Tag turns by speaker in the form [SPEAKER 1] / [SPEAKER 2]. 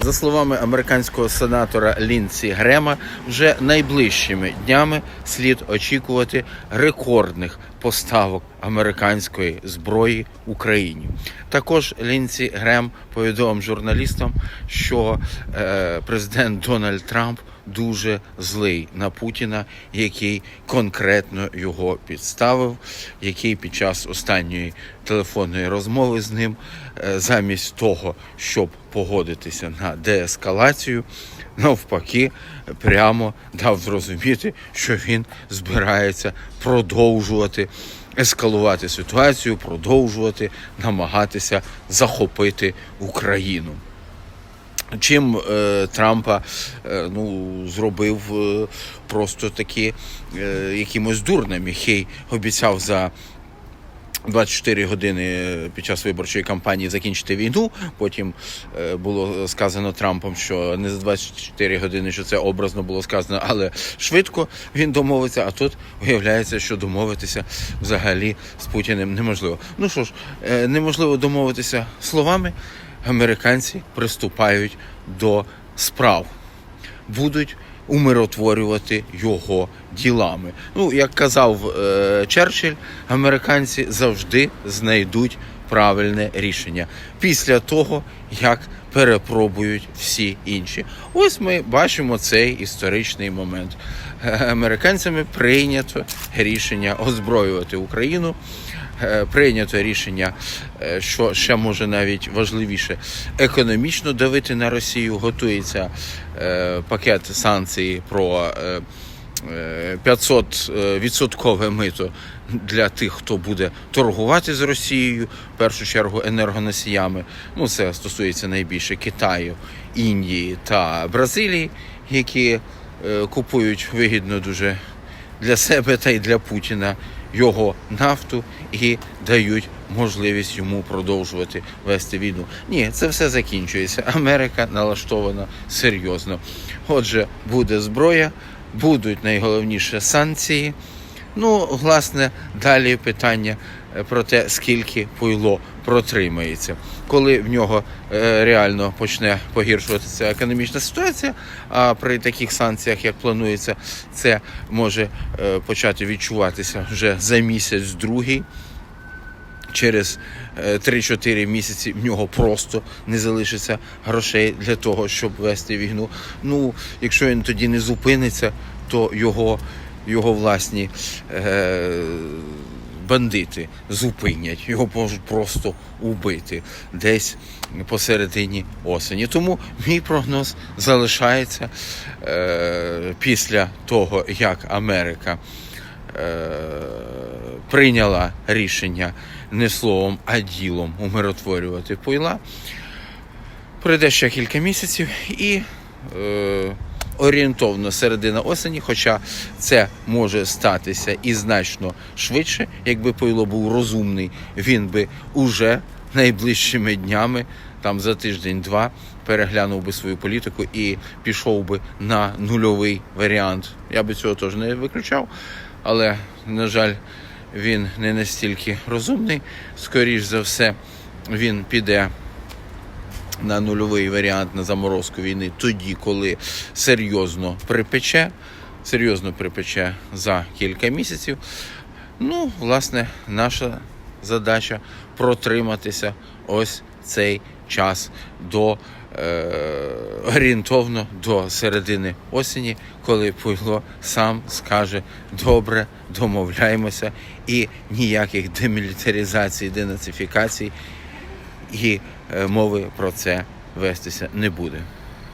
[SPEAKER 1] За словами американського сенатора Лінсі Грема, вже найближчими днями слід очікувати рекордних поставок американської зброї Україні. Також Лінсі Грем повідомив журналістам, що е, президент Дональд Трамп дуже злий на Путіна, який конкретно його підставив, який під час останньої телефонної розмови з ним, е, замість того, щоб погодитися на деескалацію, навпаки, прямо дав зрозуміти, що він збирається продовжувати ескалувати ситуацію, продовжувати намагатися захопити Україну. Чим е, Трампа е, ну, зробив е, просто таки е, якимось дурним, який обіцяв за 24 години під час виборчої кампанії закінчити війну. Потім е, було сказано Трампом, що не за 24 години, що це образно було сказано, але швидко він домовиться. А тут виявляється, що домовитися взагалі з Путіним неможливо. Ну що ж, е, неможливо домовитися словами. Американці приступають до справ, будуть умиротворювати його ділами. Ну, як казав е, Черчилль, американці завжди знайдуть правильне рішення після того, як перепробують всі інші. Ось ми бачимо цей історичний момент. Е, Американцями прийнято рішення озброювати Україну. Е, Прийнято рішення, е, що ще може навіть важливіше, економічно давити на Росію. Готується е, пакет санкцій про е, е, 500 відсоткове мито для тих, хто буде торгувати з Росією, в першу чергу енергоносіями. Ну, це стосується найбільше Китаю, Індії та Бразилії, які купують вигідно дуже для себе та й для Путіна його нафту і дають можливість йому продовжувати вести війну. Ні, це все закінчується. Америка налаштована серйозно. Отже, буде зброя, будуть найголовніше санкції. Ну, власне, далі питання е, про те, скільки пойло протримається. Коли в нього е, реально почне погіршуватися економічна ситуація, а при таких санкціях, як планується, це може е, почати відчуватися вже за місяць другий. Через е, 3-4 місяці в нього просто не залишиться грошей для того, щоб вести війну. Ну, якщо він тоді не зупиниться, то його, його власні е, бандити зупинять, його можуть просто убити десь посередині осені. Тому мій прогноз залишається е, після того, як Америка е, прийняла рішення не словом, а ділом умиротворювати пойла. Пройде ще кілька місяців і е, орієнтовно середина осені, хоча це може статися і значно швидше, якби пойло був розумний, він би уже найближчими днями, там за тиждень-два, переглянув би свою політику і пішов би на нульовий варіант. Я би цього теж не виключав, але, на жаль, він не настільки розумний. Скоріш за все, він піде на нульовий варіант на заморозку війни тоді, коли серйозно припече, серйозно припече за кілька місяців. Ну, власне, наша задача протриматися ось цей час до е, орієнтовно до середини осені, коли Пуйло сам скаже добре, домовляємося, і ніяких демілітаризацій, денацифікацій і мови про це вестися не буде.